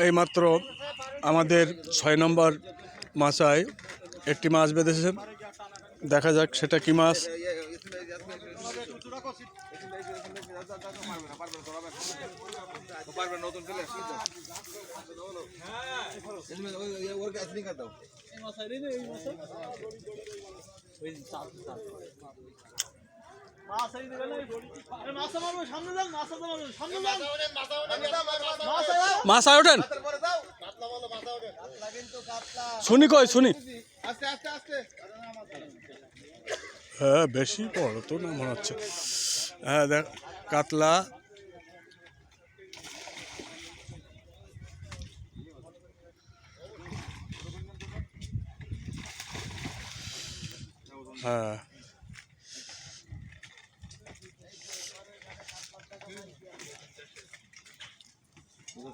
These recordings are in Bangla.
এইমাত্র আমাদের ছয় নম্বর মাছায় একটি মাছ বেঁধেছে দেখা যাক সেটা কি মাছ। মাছ আয় ওঠেন। শুনি কই, শুনি। হ্যাঁ বেশি বড় তো না মনে হচ্ছে। হ্যাঁ দেখ, কাতলা। হ্যাঁ।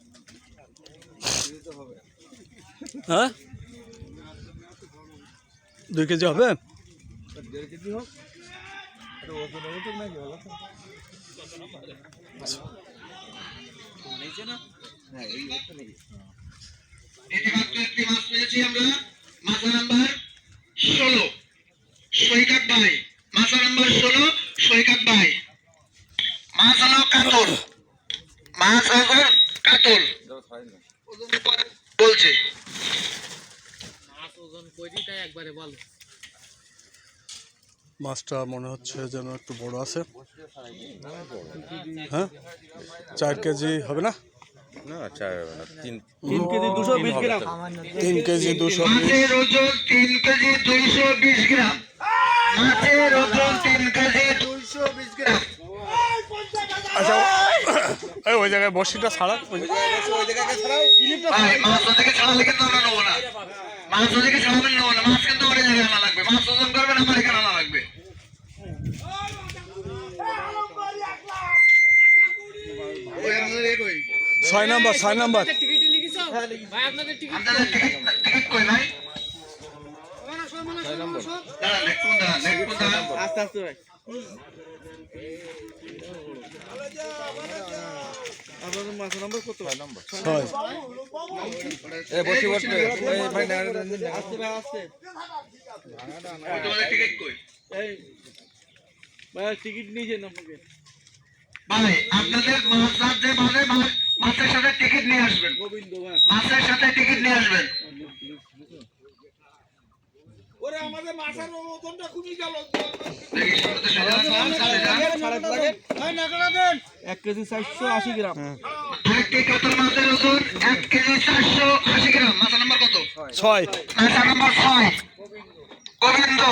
ইতিমাত্র দুই কেজি হবে? আমরা মাথা নাম্বার ষোলো সৈকাত ভাই মাথা নাম্বার ষোলো সৈকাত ভাই মাছ হলো কাতল মাছ হলো কাতল বলছে মাছটা মনে হচ্ছে যেন একটু বড় আছে। হ্যাঁ? চার কেজি হবে না? না চার হবে না তিন তিন কেজি দুশো বিশ গ্রাম। তিন কেজি দুশো মাছের ওজন তিন কেজি দুইশো বিশ গ্রাম। মাছের ওজন তিন কেজি দুইশো বিশ গ্রাম। আচ্ছা এই ওই জায়গায় বসিটা ছাড়া। ওই ভাই মাছ ওদিকে ছাড়ালে কিন্তু আমরা নেব না। মাছ ওদিকে ছাড়ালে নেব না মাছ কিন্তু আমার এই জায়গায় আনা লাগবে। মাছ ওজন করবেন আমার এখানে আনা লাগবে। কই? ছয় নাম্বার ছয় নাম্বার। আপনাদের ভাই তোমাদের টিকিট কই? টিকিট ভাই মানে মাছের সাথে টিকিট নিয়ে আসবেন। গোবিন্দ ভাই। মাছের সাথে টিকিট নিয়ে আসবেন। ওরে আমাদের মাছের ওজনটা কমে গেল। এক কেজি চারশো আশি গ্রাম। একটি কাতল মাছের ওজন? এক কেজি চারশো আশি গ্রাম। মাথা নাম্বার কত? ছয়। মাথা নাম্বার ছয়। গোবিন্দ।